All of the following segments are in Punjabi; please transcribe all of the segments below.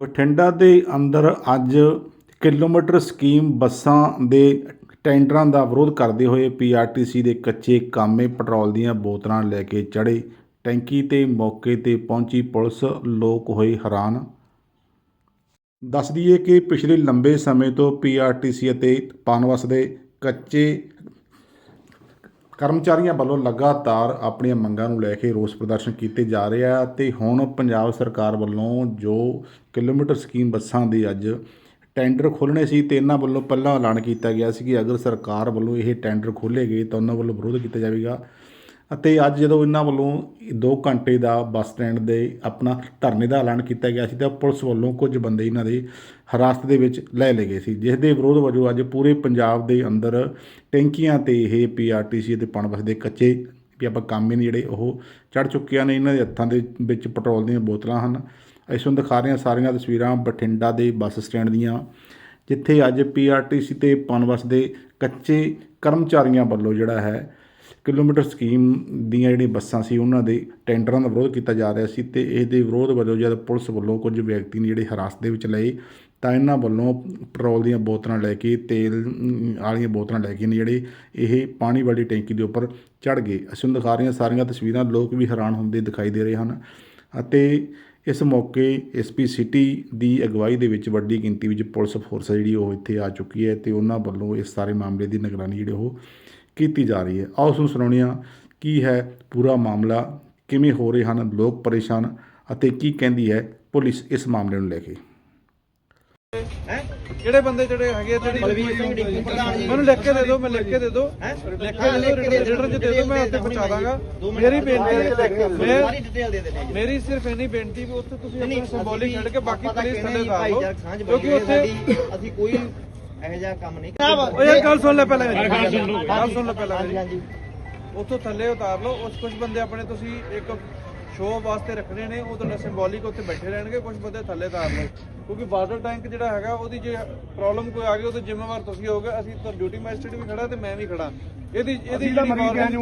ਬਠਿੰਡਾ ਦੇ ਅੰਦਰ ਅੱਜ ਕਿਲੋਮੀਟਰ ਸਕੀਮ ਬੱਸਾਂ ਦੇ ਟੈਂਡਰਾਂ ਦਾ ਵਿਰੋਧ ਕਰਦੇ ਹੋਏ ਪੀਆਰਟੀਸੀ ਦੇ ਕੱਚੇ ਕਾਮੇ ਪੈਟਰੋਲ ਦੀਆਂ ਬੋਤਲਾਂ ਲੈ ਕੇ ਚੜ੍ਹੇ। ਟੈਂਕੀ ਤੇ ਮੌਕੇ ਤੇ ਪਹੁੰਚੀ ਪੁਲਿਸ, ਲੋਕ ਹੋਏ ਹੈਰਾਨ। ਦੱਸ ਦਈਏ ਕਿ ਪਿਛਲੇ ਲੰਬੇ ਸਮੇਂ ਤੋਂ ਪੀਆਰਟੀਸੀ ਅਤੇ ਪਾਨਵਸ ਦੇ ਕੱਚੇ ਕਰਮਚਾਰੀਆਂ ਵੱਲੋਂ ਲਗਾਤਾਰ ਆਪਣੀਆਂ ਮੰਗਾਂ ਨੂੰ ਲੈ ਕੇ ਰੋਸ ਪ੍ਰਦਰਸ਼ਨ ਕੀਤੇ ਜਾ ਰਹੇ ਆ ਤੇ ਹੁਣ ਪੰਜਾਬ ਸਰਕਾਰ ਵੱਲੋਂ ਜੋ ਕਿਲੋਮੀਟਰ ਸਕੀਮ ਬੱਸਾਂ ਦੇ ਅੱਜ ਟੈਂਡਰ ਖੋਲ੍ਹਣੇ ਸੀ ਤੇ ਇਹਨਾਂ ਵੱਲੋਂ ਪਹਿਲਾਂ ਐਲਾਨ ਕੀਤਾ ਗਿਆ ਸੀ ਕਿ ਅਗਰ ਸਰਕਾਰ ਵੱਲੋਂ ਇਹ ਟੈਂਡਰ ਖੋਲ੍ਹੇ ਗਏ ਤਾਂ ਉਹਨਾਂ ਵੱਲੋਂ ਵਿਰੋਧ ਕੀਤਾ ਜਾਵੇਗਾ। ਅਤੇ ਅੱਜ ਜਦੋਂ ਇਹਨਾਂ ਵੱਲੋਂ 2 ਘੰਟੇ ਦਾ ਬੱਸ ਸਟੈਂਡ ਦੇ ਆਪਣਾ ਧਰਨੇ ਦਾ ਐਲਾਨ ਕੀਤਾ ਗਿਆ ਸੀ ਤਾਂ ਪੁਲਿਸ ਵੱਲੋਂ ਕੁਝ ਬੰਦੇ ਇਹਨਾਂ ਦੇ ਹਿਰਾਸਤ ਦੇ ਵਿੱਚ ਲੈ ਲਏ ਗਏ ਸੀ, ਜਿਸ ਦੇ ਵਿਰੋਧ ਵਜੋਂ ਅੱਜ ਪੂਰੇ ਪੰਜਾਬ ਦੇ ਅੰਦਰ ਟੈਂਕੀਆਂ ਤੇ ਇਹ ਪੀਆਰਟੀਸੀ ਅਤੇ ਪਣਬਸ ਦੇ ਕੱਚੇ ਵੀ ਆਪਾਂ ਕੰਮ ਹੀ ਨੇ ਜਿਹੜੇ ਉਹ ਚੜ ਚੁੱਕੀਆਂ ਨੇ, ਇਹਨਾਂ ਦੇ ਹੱਥਾਂ ਦੇ ਵਿੱਚ ਪੈਟਰੋਲ ਦੀਆਂ ਬੋਤਲਾਂ ਹਨ। ਇਸ ਨੂੰ ਦਿਖਾ ਹਾਂ ਸਾਰੀਆਂ ਤਸਵੀਰਾਂ ਬਠਿੰਡਾ ਦੇ ਬੱਸ ਸਟੈਂਡ ਦੀਆਂ, ਜਿੱਥੇ ਅੱਜ ਪੀਆਰਟੀਸੀ ਤੇ ਪਨਬਸ ਦੇ ਕੱਚੇ ਕਰਮਚਾਰੀਆਂ ਵੱਲੋਂ ਜਿਹੜਾ ਹੈ ਕਿਲੋਮੀਟਰ ਸਕੀਮ ਦੀਆਂ ਜਿਹੜੀਆਂ ਬੱਸਾਂ ਸੀ, ਉਹਨਾਂ ਦੇ ਟੈਂਡਰਾਂ ਦਾ ਵਿਰੋਧ ਕੀਤਾ ਜਾ ਰਿਹਾ ਸੀ ਤੇ ਇਸ ਦੇ ਵਿਰੋਧ ਵਜੋਂ ਜਦ ਪੁਲਿਸ ਵੱਲੋਂ ਕੁਝ ਵਿਅਕਤੀ ਨੇ ਜਿਹੜੇ ਹਿਰਾਸਤ ਦੇ ਵਿੱਚ ਲਏ, ਤਾਂ ਇਹਨਾਂ ਵੱਲੋਂ ਪੈਟਰੋਲ ਦੀਆਂ ਬੋਤਲਾਂ ਲੈ ਕੇ, ਤੇਲ ਵਾਲੀਆਂ ਬੋਤਲਾਂ ਲੈ ਕੇ ਨੇ ਜਿਹੜੇ ਇਹ ਪਾਣੀ ਵਾਲੀ ਟੈਂਕੀ ਦੇ ਉੱਪਰ ਚੜ ਗਏ। ਅਸੀਂ ਦਿਖਾ ਰਹੇ ਹਾਂ ਸਾਰੀਆਂ ਤਸਵੀਰਾਂ, ਲੋਕ ਵੀ ਹੈਰਾਨ ਹੁੰਦੇ ਦਿਖਾਈ ਦੇ ਰਹੇ ਹਨ ਅਤੇ ਇਸ ਮੌਕੇ ਐਸਪੀ ਸਿਟੀ ਦੀ ਅਗਵਾਈ ਦੇ ਵਿੱਚ ਵੱਡੀ ਗਿਣਤੀ ਵਿੱਚ ਪੁਲਿਸ ਫੋਰਸ ਜਿਹੜੀ ਉਹ ਇੱਥੇ ਆ ਚੁੱਕੀ ਹੈ ਤੇ ਉਹਨਾਂ ਵੱਲੋਂ ਇਸ ਸਾਰੇ ਮਾਮਲੇ ਦੀ ਨਿਗਰਾਨੀ ਜਿਹੜੀ ਉਹ ਕੀਤੀ ਜਾ ਰਹੀ ਹੈ। ਆਓ ਸੁਣਾਉਂਦੇ ਹਾਂ ਕੀ ਹੈ ਪੂਰਾ ਮਾਮਲਾ ਕਿਵੇਂ ਹੋ ਰਹੇ ਹਨ ਲੋਕ ਪਰੇਸ਼ਾਨ ਅਤੇ ਕੀ ਕਹਿੰਦੀ ਹੈ ਪੁਲਿਸ ਇਸ ਮਾਮਲੇ ਨੂੰ ਲੈ ਕੇ। ਜਿਹੜੇ ਬੰਦੇ ਜਿਹੜੇ ਹੈਗੇ ਆ ਜਿਹੜੀ ਮੈਨੂੰ ਲਿਖ ਕੇ ਦੇ ਦਿਓ ਮੈਂ ਲਿਖ ਕੇ ਦੇ ਦਿਓ। ਲਿਖ ਕੇ ਦੇ ਦਿਓ ਰਜਿਸਟਰ ਚ ਦੇ ਦਿਓ ਮੈਂ ਉੱਥੇ ਪਹੁੰਚਾ ਦਾਂਗਾ। ਮੇਰੀ ਬੇਨਤੀ ਮੈਂ ਮੇਰੀ ਸਿਰਫ ਇੰਨੀ ਬੇਨਤੀ ਵੀ ਉੱਥੇ ਤੁਸੀਂ ਆਪਣਾ ਸਿੰਬੋਲਿਕ ਛੱਡ ਕੇ ਬਾਕੀ ਪਲੀਜ਼ ਥੱਲੇ ਉਤਾਰ ਲਓ ਕਿਉਂਕਿ ਉੱਥੇ ਅਸੀਂ ਕੋਈ ਇਹੋ ਜਿਹਾ ਕੰਮ ਨਹੀਂ ਓ ਯਾਰ ਗੱਲ ਸੁਣ ਲੈ ਪਹਿਲਾਂ ਮੇਰੀ। ਗੱਲ ਸੁਣ ਲਓ। ਗੱਲ ਸੁਣ ਲੈ ਪਹਿਲਾਂ ਮੇਰੀ। ਉੱਥੋਂ ਥੱਲੇ ਉਤਾਰ ਲਓ। ਉਸ ਕੁਝ ਬੰਦੇ ਆਪਣੇ ਤੁਸੀਂ ਇੱਕ ਸ਼ੋਅ ਵਾਸਤੇ ਰੱਖਣੇ ਨੇ ਉਹ ਤੁਹਾਡਾ ਸਿੰਬੋਲਿਕ ਉੱਥੇ ਬੈਠੇ ਰਹਿਣਗੇ। ਕੁਝ ਬੰਦੇ ਥੱਲੇ ਉਤਾਰ ਲਓ। ਕਿਉਂਕਿ ਵਾਟਰ ਟੈਂਕ ਜਿਹੜਾ ਹੈਗਾ ਉਹਦੀ ਜੇ ਪ੍ਰੋਬਲਮ ਕੋਈ ਆ ਗਈ ਉਹਦੇ ਜ਼ਿੰਮੇਵਾਰ ਤੁਸੀਂ ਹੋਗੇ। ਅਸੀਂ ਤਾਂ ਡਿਊਟੀ ਮੈਜਿਸਟ੍ਰੇਟ ਵੀ ਖੜਾ ਤੇ ਮੈਂ ਵੀ ਖੜਾ। ਇਹਦੀ ਇਹਦੀ ਜ਼ਿੰਮੇਵਾਰੀ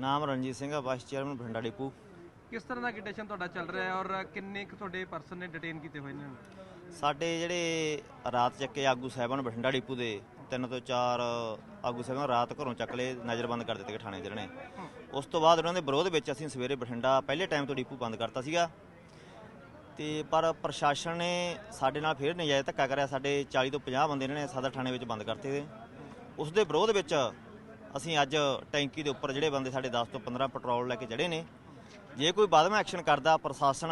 ਨਾਮ ਰਣਜੀਤ ਸਿੰਘ ਆ ਵਾਈਸ ਚੇਅਰਮੈਨ ਬਠਿੰਡਾ ਡਿਪੂ ਕਿਸ ਤਰ੍ਹਾਂ ਦਾ ਐਗੀਟੇਸ਼ਨ ਤੁਹਾਡਾ ਚੱਲ ਰਿਹਾ ਹੈ ਔਰ ਕਿੰਨੇ ਕੁ ਤੁਹਾਡੇ ਪਰਸਨ ਨੇ ਡਿਟੇਨ ਕੀਤੇ ਹੋਏ ਨੇ? ਸਾਡੇ ਜਿਹੜੇ ਰਾਤ ਚੱਕੇ ਆਗੂ ਸਾਹਿਬਾਨ ਬਠਿੰਡਾ ਡਿਪੂ ਦੇ, ਤਿੰਨ ਤੋਂ ਚਾਰ ਆਗੂ ਸਾਹਿਬਾਨ ਰਾਤ ਘਰੋਂ ਚੱਕ ਲਏ, ਨਜ਼ਰਬੰਦ ਕਰ ਦਿੱਤੇ ਗਏ ਥਾਣੇ ਦੇ ਨੇ ਉਸ ਤੋਂ ਬਾਅਦ ਉਹਨਾਂ ਦੇ ਵਿਰੋਧ ਵਿੱਚ ਅਸੀਂ ਸਵੇਰੇ ਬਠਿੰਡਾ ਪਹਿਲੇ ਟਾਈਮ ਤੋਂ ਡਿਪੂ ਬੰਦ ਕਰਤਾ ਸੀਗਾ। ਤੇ ਪਰ ਪ੍ਰਸ਼ਾਸਨ ਨੇ ਸਾਡੇ ਨਾਲ ਫਿਰ ਨਜਾਇਜ਼ ਧੱਕਾ ਕਰਿਆ। ਸਾਡੇ 40 ਤੋਂ 50 ਬੰਦੇ ਇਹਨਾਂ ਨੇ ਸਦਰ ਥਾਣੇ ਵਿੱਚ ਬੰਦ ਕਰਤੇ ਤੇ ਉਸ ਦੇ ਵਿਰੋਧ ਵਿੱਚ ਅਸੀਂ ਅੱਜ ਟੈਂਕੀ ਦੇ ਉੱਪਰ ਜਿਹੜੇ ਬੰਦੇ ਸਾਡੇ 10 ਤੋਂ 15 ਪੈਟਰੋਲ ਲੈ ਕੇ ਚੜੇ ਨੇ ਜੇ ਕੋਈ ਬਾਦਮਾ ਐਕਸ਼ਨ ਕਰਦਾ ਪ੍ਰਸ਼ਾਸਨ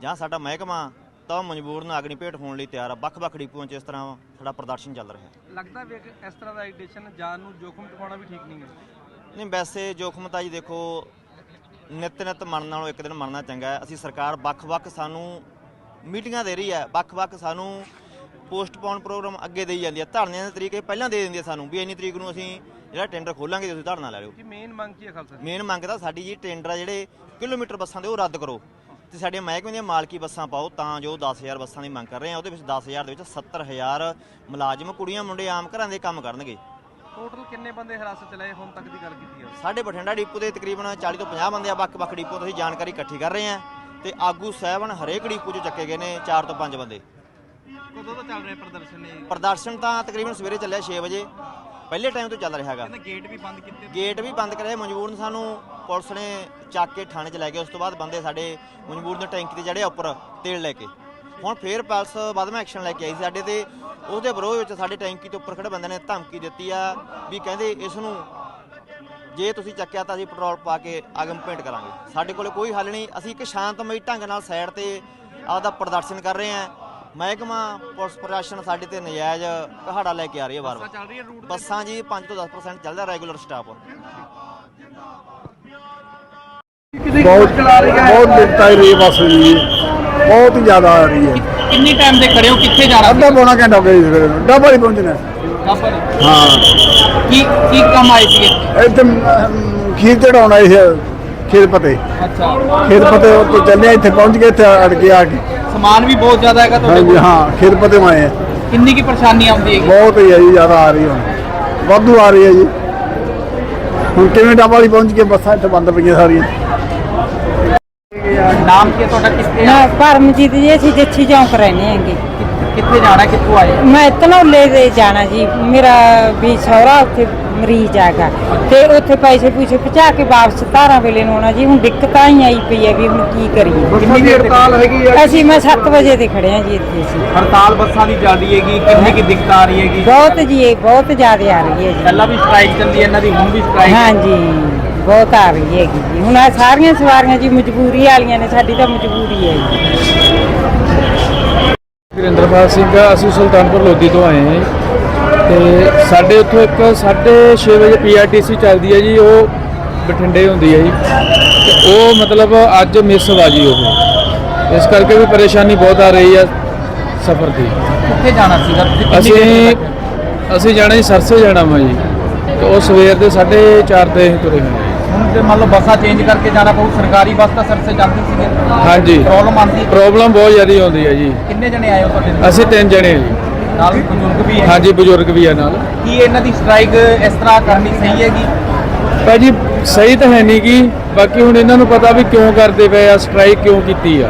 ਜਾਂ ਸਾਡਾ ਮਹਿਕਮਾ ਤਾਂ ਮਜਬੂਰ ਨੂੰ ਅਗਨੀ ਭੇਟ ਹੋਣ ਲਈ ਤਿਆਰ ਆ। ਵੱਖ-ਵੱਖ ਡਿਪੂਆਂ 'ਚ ਇਸ ਤਰ੍ਹਾਂ ਸਾਡਾ ਪ੍ਰਦਰਸ਼ਨ ਚੱਲ ਰਿਹਾ। ਹੈ ਲੱਗਦਾ ਵੀ ਇਸ ਤਰ੍ਹਾਂ ਦਾ ਐਗੀਟੇਸ਼ਨ ਜਾਨ ਨੂੰ ਜੋਖਮ ਟਪਾਉਣਾ ਵੀ ਠੀਕ ਨਹੀਂ ਹੈ। ਨਹੀਂ ਵੈਸੇ ਜੋਖਮ ਤਾਂ ਜੀ ਦੇਖੋ ਨਿਤ ਨਿਤ ਮਰਨ ਨਾਲੋਂ ਇੱਕ ਦਿਨ ਮਰਨਾ ਚੰਗਾ ਹੈ। ਅਸੀਂ ਸਰਕਾਰ ਵੱਖ-ਵੱਖ ਸਾਨੂੰ ਮੀਟਿੰਗਾਂ ਦੇ ਰਹੀ ਹੈ। ਵੱਖ-ਵੱਖ ਸਾਨੂੰ ਪੋਸਟਪੋਨ ਪ੍ਰੋਗਰਾਮ ਅੱਗੇ ਦੇਈ ਜਾਂਦੀ ਹੈ। ਧਰਨਿਆਂ ਦੇ ਤਰੀਕੇ ਪਹਿਲਾਂ ਦੇ ਦਿੰਦੀ ਹੈ ਸਾਨੂੰ ਵੀ ਇੰਨੀ ਤਰੀਕ ਨੂੰ ਅਸੀਂ ਜਿਹੜਾ ਟੈਂਡਰ ਖੋਲਾਂਗੇ ਤੁਸੀਂ ਧਰਨਾ ਲੈ ਲਿਓ। ਕਿ ਮੇਨ ਮੰਗ ਕੀ ਹੈ ਖਾਲਸਾ ਜੀ? ਮੇਨ ਮੰਗ ਤਾਂ ਸਾਡੀ ਜੀ ਟੈਂਡਰ ਆ ਜਿਹੜੇ ਕਿਲੋਮੀਟਰ ਬੱਸਾਂ ਦੇ ਉਹ ਰੱਦ ਕਰੋ। ਤੇ ਸਾਡੇ ਮਹਿਕਮੇ ਦੀਆਂ ਮਾਲਕੀ ਬੱਸਾਂ ਪਾਓ ਤਾਂ ਜੋ 10000 ਬੱਸਾਂ ਦੀ ਮੰਗ ਕਰ ਰਹੇ ਆ। ਉਹਦੇ ਵਿੱਚ 10000 ਦੇ ਵਿੱਚ 70000 ਮੁਲਾਜ਼ਮ ਕੁੜੀਆਂ ਮੁੰਡੇ ਆਮ ਘਰਾਂ ਦੇ ਕੰਮ ਕਰਨਗੇ। ਟੋਟਲ ਕਿੰਨੇ ਬੰਦੇ ਹਿਰਾਸਤ ਚ ਲਏ? ਹੁਣ ਤੱਕ ਦੀ ਗੱਲ ਕੀਤੀ ਹੈ ਸਾਡੇ ਬਠਿੰਡਾ ਡਿਪੂ ਦੇ ਤਕਰੀਬਨ 40 ਤੋਂ 50 ਬੰਦੇ ਆ। ਵੱਖ-ਵੱਖ ਡਿਪੂ ਤੋਂ ਅਸੀਂ ਜਾਣਕਾਰੀ ਇਕੱਠੀ ਕਰ ਰਹੇ ਆ। ਤੇ ਆਗੂ ਸਾਹਿਬਾਨ ਹਰੇਕ ਡਿਪੂ 'ਚ ਚੱਕੇ ਗਏ ਨੇ 4 ਤੋਂ 5 ਬੰਦੇ। ਕਦੋਂ ਤੋਂ ਚੱਲ ਰਿਹਾ ਪ੍ਰਦਰਸ਼ਨ ਇਹ? ਪ੍ਰਦਰਸ਼ਨ ਤਾਂ ਤਕਰੀਬਨ ਸਵੇਰੇ ਚੱਲਿਆ 6 ਵਜੇ। ਪਹਿਲੇ ਟਾਈਮ ਤੋਂ ਚੱਲ ਰਿਹਾ ਹੈਗਾ। ਗੇਟ ਵੀ ਬੰਦ ਕੀਤੇ ਗੇਟ ਵੀ ਬੰਦ ਕਰਿਆ ਮਜਬੂਰਨ ਸਾਨੂੰ ਪੁਲਿਸ ਨੇ ਚੱਕ ਕੇ ਥਾਣੇ 'ਚ ਲੈ ਗਏ। ਉਸ ਤੋਂ ਬਾਅਦ ਬੰਦੇ ਸਾਡੇ ਮਜਬੂਰ ਦੇ ਟੈਂਕੀ ਤੇ ਚੜ੍ਹੇ ਉੱਪਰ ਤੇਲ ਲੈ ਕੇ। ਹੁਣ ਫੇਰ ਪੁਲਿਸ ਬਾਦਮਾ ਐਕਸ਼ਨ ਲੈ ਕੇ ਆਈ ਸਾਡੇ ਤੇ ਉਹਦੇ ਵਿਰੋਧ ਵਿੱਚ ਸਾਡੇ ਟੈਂਕੀ ਤੇ ਉੱਪਰ ਖੜੇ ਬੰਦੇ ਨੇ ਧਮਕੀ ਦਿੱਤੀ ਆ ਵੀ ਕਹਿੰਦੇ ਇਸ ਨੂੰ ਜੇ ਤੁਸੀਂ ਚੱਕਿਆ ਤਾਂ ਅਸੀਂ ਪੈਟਰੋਲ ਪਾ ਕੇ ਅਗਮ ਪੇਂਟ ਕਰਾਂਗੇ। ਸਾਡੇ ਕੋਲੇ ਕੋਈ ਹੱਲ ਨਹੀਂ। ਅਸੀਂ ਇੱਕ ਸ਼ਾਂਤਮਈ ਢੰਗ ਨਾਲ ਸਾਈਡ ਤੇ ਆਪਦਾ ਪ੍ਰਦਰਸ਼ਨ ਕਰ ਰਹੇ ਹਾਂ। ਮਹਿਕਮਾ ਪੁਲਿਸ ਪ੍ਰਸ਼ਾਸਨ ਸਾਡੇ ਤੇ ਨਜਾਇਜ਼ ਕਹਾੜਾ ਲੈ ਕੇ ਆ ਰਹੀ ਹੈ ਵਾਰ-ਵਾਰ। ਚੱਲ ਰਹੀ ਹੈ ਰੂਟ ਬੱਸਾਂ ਜੀ 5 ਤੋਂ 10% ਚੱਲਦਾ ਰੈਗੂਲਰ ਸਟਾਫ ਬਹੁਤ ਬਹੁਤ ਦਿੱਕਤ ਆ ਰਹੀ ਹੈ ਬੱਸ ਦੀ। ਬਹੁਤ ਹੀ ਜ਼ਿਆਦਾ ਆ ਰਹੀ ਹੈ। ਕਿੰਨੀ ਟਾਈਮ ਦੇ ਖੜੇ ਹੋ? ਕਿੱਥੇ ਜਾਣਾ ਅੱਧਾ ਪੌਣਾ ਘੰਟਾ ਹੋ ਗਿਆ ਜੀ ਸਵੇਰੇ। ਨੂੰ। ਡੱਬਾ ਹੀ ਪਹੁੰਚਣਾ ਹਾਂ। ਕੀ ਕੀ ਕੰਮ ਆਏ ਸੀਗੇ? ਇੱਥੇ ਅਮ, ਖੀਰ ਚੜਾਉਣਾ ਇਹ ਖੀਰ ਪਤੇ। ਅੱਛਾ। ਖੀਰ ਪਤੇ ਉੱਤੇ ਚੱਲਿਆ ਇੱਥੇ ਪਹੁੰਚ ਗਏ ਇੱਥੇ ਅੜ ਕੇ ਆ ਕੇ। ਸਮਾਨ ਵੀ ਬਹੁਤ ਜ਼ਿਆਦਾ ਹੈਗਾ ਹਾਂਜੀ ਹਾਂ ਖੀਰ ਪਤੇ ਆਏ ਆ ਕਿੰਨੀ ਕੀ ਪਰੇਸ਼ਾਨੀ ਆਉਂਦੀ ਹੈਗੀ? ਬਹੁਤ ਹੀ ਹੈ ਜੀ ਜ਼ਿਆਦਾ ਆ ਰਹੀ ਹੁਣ। ਵਾਧੂ ਆ ਰਹੀ ਹੈ ਜੀ। ਹੁਣ ਕਿਵੇਂ ਡੱਬਾ ਵਾਲੀ ਪਹੁੰਚ ਕੇ ਬੱਸਾਂ ਇੱਥੇ ਬੰਦ ਪਈਆਂ ਸਾਰੀਆਂ। ਨਾਮ ਕੀ ਹੈ ਤੁਹਾਡਾ ਕਿੱਥੇ ਨਾ ਪਰਮਜੀਤ ਜੀ ਅਸੀਂ ਜੱਛੀ ਚੌਂਕ ਰਹਿੰਦੇ ਆਂਗੇ ਕਿੱਥੇ ਜਾਣਾ ਕਿੱਥੋਂ ਆਏ? ਮੈਂ ਧਨੌਲੇ ਦੇ ਜਾਣਾ ਜੀ। ਮੇਰਾ ਵੀ ਸਹੁਰਾ ਉੱਥੇ ਮਰੀਜ਼ ਆਗਾ ਤੇ ਉੱਥੇ ਪੈਸੇ ਪੂਸੇ ਪਹੁੰਚਾ ਕੇ ਵਾਪਸ ਧਾਰਾਂ ਵੇਲੇ ਨੂੰ ਆਉਣਾ ਜੀ। ਹੁਣ ਦਿੱਕਤਾਂ ਹੀ ਆਈ ਪਈ ਹੈ ਵੀ ਹੁਣ ਕੀ ਕਰੀਏ। ਕਿੰਨੀ ਦੇਰ ਹੜਤਾਲ ਹੈਗੀ ਹੈ ਅਸੀਂ ਮੈਂ 7 ਵਜੇ ਦੇ ਖੜੇ ਹਾਂ ਜੀ ਇੱਥੇ ਅਸੀਂ। ਹੜਤਾਲ ਬੱਸਾਂ ਦੀ ਚੱਲਦੀ ਹੈਗੀ। ਕਿੰਨੀ ਕੀ ਦਿੱਕਤ ਆ ਰਹੀ ਹੈਗੀ? ਬਹੁਤ ਜੀ ਇਹ ਬਹੁਤ ਜ਼ਿਆਦਾ ਆ ਰਹੀ ਹੈ ਜੀ। ਪਹਿਲਾਂ ਵੀ ਸਟ੍ਰਾਈਕ ਚੱਲੀ ਹੈ ਇਹਨਾਂ ਦੀ ਹੁਣ ਵੀ ਸਟ੍ਰਾਈਕ ਹਾਂਜੀ ਬਹੁਤ ਆ ਰਹੀ ਹੈਗੀ ਜੀ। ਹੁਣ ਆ ਸਾਰੀਆਂ ਸਵਾਰੀਆਂ ਜੀ ਮਜਬੂਰੀ ਵਾਲੀਆਂ ਨੇ ਸਾਡੀ ਤਾਂ ਮਜਬੂਰੀ ਹੈ ਜੀ। ਵਰਿੰਦਰਪਾਲ ਸਿੰਘ ਅਸੀਂ ਸੁਲਤਾਨਪੁਰ ਲੋਧੀ ਤੋਂ ਆਏ ਹਾਂ। ਤੇ ਸਾਡੇ ਉੱਥੋਂ ਇੱਕ 6:30 ਵਜੇ ਪੀਆਰਟੀਸੀ ਚੱਲਦੀ ਹੈ ਜੀ ਉਹ ਬਠਿੰਡੇ ਹੁੰਦੀ ਹੈ ਜੀ ਤੇ ਉਹ ਮਤਲਬ ਅੱਜ ਮਿਸ ਵਾ ਜੀ ਉਹ ਇਸ ਕਰਕੇ ਵੀ ਪਰੇਸ਼ਾਨੀ ਬਹੁਤ ਆ ਰਹੀ ਆ ਸਫ਼ਰ ਦੀ ਕਿੱਥੇ ਜਾਣਾ ਸੀਗਾ ਅਸੀਂ? ਅਸੀਂ ਜਾਣਾ ਜੀ ਸਰਸੇ ਜਾਣਾ ਵਾ ਜੀ ਤੇ ਉਹ ਸਵੇਰ ਦੇ 4:30 ਤੇ ਅਸੀਂ ਤੁਰੇ ਹੋਏ ਹਾਂ। ਹੁਣ ਜੇ ਮੰਨ ਲਓ ਬੱਸਾਂ ਚੇਂਜ ਕਰਕੇ ਜਾਣਾ ਪਊ ਸਰਕਾਰੀ ਬੱਸ ਤਾਂ ਸਰਸੇ ਜਾਂਦੀ ਸੀਗੇ। ਹਾਂਜੀ। ਪ੍ਰੋਬਲਮ ਆਉਂਦੀ ਪ੍ਰੋਬਲਮ ਬਹੁਤ ਜ਼ਿਆਦਾ ਆਉਂਦੀ ਹੈ ਜੀ। ਕਿੰਨੇ ਜਣੇ ਆਏ ਹੋ ਤੁਹਾਡੇ ਨਾਲ? ਅਸੀਂ ਤਿੰਨ ਜਣੇ ਹਾਂ ਜੀ। ਨਾਲ ਬਜ਼ੁਰਗ ਵੀ ਹੈ। ਹਾਂਜੀ ਬਜ਼ੁਰਗ ਵੀ ਆ ਨਾਲ। ਕੀ ਇਹਨਾਂ ਦੀ ਸਟ੍ਰਾਈਕ ਇਸ ਤਰ੍ਹਾਂ ਕਰਨੀ ਸਹੀ ਹੈਗੀ? ਭਾਜੀ ਸਹੀ ਤਾਂ ਹੈ ਨਹੀਂ ਗੀ। ਬਾਕੀ ਹੁਣ ਇਹਨਾਂ ਨੂੰ ਪਤਾ ਵੀ ਕਿਉਂ ਕਰਦੇ ਪਏ ਆ ਸਟ੍ਰਾਈਕ ਕਿਉਂ ਕੀਤੀ ਆ।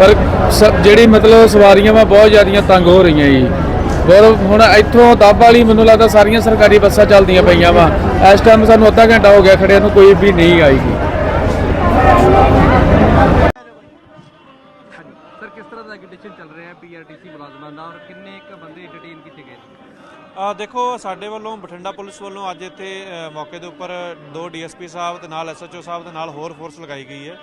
ਪਰ ਸ- ਜਿਹੜੀ ਮਤਲਬ ਸਵਾਰੀਆਂ ਵਾ ਬਹੁਤ ਜ਼ਿਆਦੀਆਂ ਤੰਗ ਹੋ ਰਹੀਆਂ ਜੀ। ਬਹੁਤ ਹੁਣ ਇੱਥੋਂ ਦੱਬ ਵਾਲੀ ਮੈਨੂੰ ਲੱਗਦਾ ਸਾਰੀਆਂ ਸਰਕਾਰੀ ਬੱਸਾਂ ਚੱਲਦੀਆਂ ਪਈਆਂ ਵਾ। ਇਸ ਟਾਈਮ ਸਾਨੂੰ ਅੱਧਾ ਘੰਟਾ ਹੋ ਗਿਆ ਖੜਿਆਂ ਨੂੰ ਕੋਈ ਵੀ ਨਹੀਂ ਆਈਗੀ ਸਰ ਕਿਸ ਤਰ੍ਹਾਂ ਦਾ ਐਗੀਟੇਸ਼ਨ ਚੱਲ ਰਿਹਾ ਹੈ ਪੀਆਰਟੀਸੀ ਮੁਲਾਜ਼ਮਾਂ ਦਾ ਔਰ ਕਿੰਨੇ ਇੱਕ ਬੰਦੇ ਡਿਟੇਨ ਕੀਤੇ ਗਏ ਆ ਦੇਖੋ ਸਾਡੇ ਵੱਲੋਂ ਬਠਿੰਡਾ ਪੁਲਿਸ ਵੱਲੋਂ ਅੱਜ ਇੱਥੇ ਅ, ਮੌਕੇ ਦੇ ਉੱਪਰ ਦੋ ਡੀਐਸਪੀ ਸਾਹਿਬ ਤੇ ਨਾਲ ਐਸਐਚਓ ਸਾਹਿਬ ਦੇ ਨਾਲ ਹੋਰ ਫੋਰਸ ਲਗਾਈ ਗਈ ਹੈ।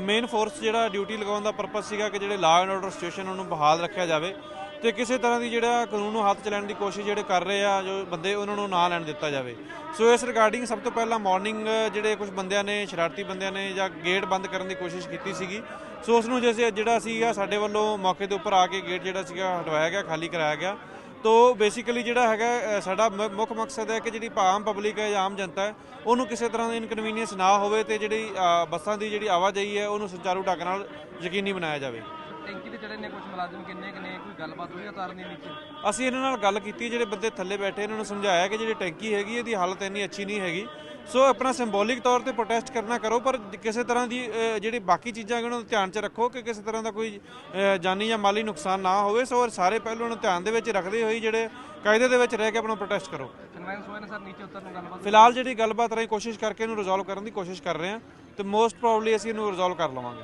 ਮੇਨ ਫੋਰਸ ਜਿਹੜਾ ਡਿਊਟੀ ਲਗਾਉਣ ਦਾ ਪਰਪਸ ਸੀਗਾ ਕਿ ਜਿਹੜੇ ਲਾਅ ਐਂਡ ਆਰਡਰ ਸਿਚੁਏਸ਼ਨ ਉਹਨੂੰ ਬਹਾਲ ਰੱਖਿਆ ਜਾਵੇ। ਤੇ ਕਿਸੇ ਤਰ੍ਹਾਂ ਦੀ ਜਿਹੜਾ ਕਾਨੂੰਨ ਨੂੰ ਹੱਥ ਚ ਲੈਣ ਦੀ ਕੋਸ਼ਿਸ਼ ਜਿਹੜੇ ਕਰ ਰਹੇ ਆ, ਜੋ ਬੰਦੇ ਉਹਨਾਂ ਨੂੰ ਨਾ ਲੈਣ ਦਿੱਤਾ ਜਾਵੇ। ਸੋ ਇਸ ਰਿਗਾਰਡਿੰਗ ਸਭ ਤੋਂ ਪਹਿਲਾਂ ਮਾਰਨਿੰਗ ਜਿਹੜੇ ਕੁਝ ਬੰਦਿਆਂ ਨੇ, ਸ਼ਰਾਰਤੀ ਬੰਦਿਆਂ ਨੇ ਜਾਂ ਗੇਟ ਬੰਦ ਕਰਨ ਦੀ ਕੋਸ਼ਿਸ਼ ਕੀਤੀ ਸੀਗੀ। ਸੋ ਉਸ ਨੂੰ ਜਿਵੇਂ ਜਿਹੜਾ ਸੀਗਾ ਸਾਡੇ ਵੱਲੋਂ ਮੌਕੇ ਦੇ ਉੱਪਰ ਆ ਕੇ ਗੇਟ ਜਿਹੜਾ ਸੀਗਾ ਹਟਵਾਇਆ ਗਿਆ, ਖਾਲੀ ਕਰਾਇਆ ਗਿਆ। ਤੋ ਬੇਸਿਕਲੀ ਜਿਹੜਾ ਹੈਗਾ ਸਾਡਾ ਮ- ਮੁੱਖ ਮਕਸਦ ਹੈ ਕਿ ਜਿਹੜੀ ਆਮ ਪਬਲਿਕ ਹੈ ਜਾਂ ਆਮ ਜਨਤਾ ਹੈ, ਉਹਨੂੰ ਕਿਸੇ ਤਰ੍ਹਾਂ ਦੀ ਇਨਕਨਵੀਨੀਅੰਸ ਨਾ ਹੋਵੇ ਤੇ ਜਿਹੜੀ ਬੱਸਾਂ ਦੀ ਜਿਹੜੀ ਆਵਾਜਾਈ ਹੈ, ਉਹਨੂੰ ਸੁਚਾਰੂ ਢੰਗ ਨਾਲ ਯਕੀਨੀ ਬਣਾਇਆ ਜਾਵੇ। ਟੈਂਕੀ ਤੇ ਚੜੇ ਨੇ ਕੁਝ ਮੁਲਾਜ਼ਮ ਕਿੰਨੇ ਕਿੰਨੇ ਕੋਈ ਗੱਲਬਾਤ ਹੋਈ ਉਤਾਰਨ ਨੀਚੇ ਅਸੀਂ ਇਹਨਾਂ ਨਾਲ ਗੱਲ ਕੀਤੀ ਜਿਹੜੇ ਬੰਦੇ ਥੱਲੇ ਬੈਠੇ ਇਹਨਾਂ ਨੂੰ ਸਮਝਾਇਆ ਕਿ ਜਿਹੜੀ ਟੈਂਕੀ ਹੈਗੀ ਇਹਦੀ ਹਾਲਤ ਇੰਨੀ ਅੱਛੀ ਨਹੀਂ ਹੈਗੀ। ਸੋ ਆਪਣਾ ਸਿੰਬੋਲਿਕ ਤੌਰ ਤੇ ਪ੍ਰੋਟੈਸਟ ਕਰਨਾ ਕਰੋ ਪਰ ਕਿਸੇ ਤਰ੍ਹਾਂ ਦੀ ਅ, ਜਿਹੜੀ ਬਾਕੀ ਚੀਜ਼ਾਂ ਹੈਗੀਆਂ ਉਹਨਾਂ ਨੂੰ ਧਿਆਨ 'ਚ ਰੱਖੋ ਕਿ ਕਿਸੇ ਤਰ੍ਹਾਂ ਦਾ ਕੋਈ ਅ, ਜਾਨੀ ਜਾਂ ਮਾਲੀ ਨੁਕਸਾਨ ਨਾ ਹੋਵੇ। ਸੋ ਸਾਰੇ ਪਹਿਲੂਆਂ ਨੂੰ ਧਿਆਨ ਦੇ ਵਿੱਚ ਰੱਖਦੇ ਹੋਏ ਜਿਹੜੇ ਕਾਇਦੇ ਦੇ ਵਿੱਚ ਰਹਿ ਕੇ ਆਪਣਾ ਪ੍ਰੋਟੈਸਟ ਕਰੋ। ਕਨਵੈਂਸ ਹੋਏ ਨੇ ਸਰ ਨੀਚੇ ਉਤਰਨ ਨੂੰ ਗੱਲਬਾਤ ਫਿਲਹਾਲ ਜਿਹੜੀ ਗੱਲਬਾਤ ਰਹੀ ਕੋਸ਼ਿਸ਼ ਕਰਕੇ ਇਹਨੂੰ ਰਿਜ਼ੋਲਵ ਕਰਨ ਦੀ ਕੋਸ਼ਿਸ਼ ਕਰ ਰਹੇ ਹਾਂ ਤੇ ਮੋਸਟ ਪ੍ਰੋਬਬਲੀ ਅਸੀਂ ਇਹਨੂੰ ਰਿਜ਼ੋਲਵ ਕਰ ਲਵਾਂਗੇ।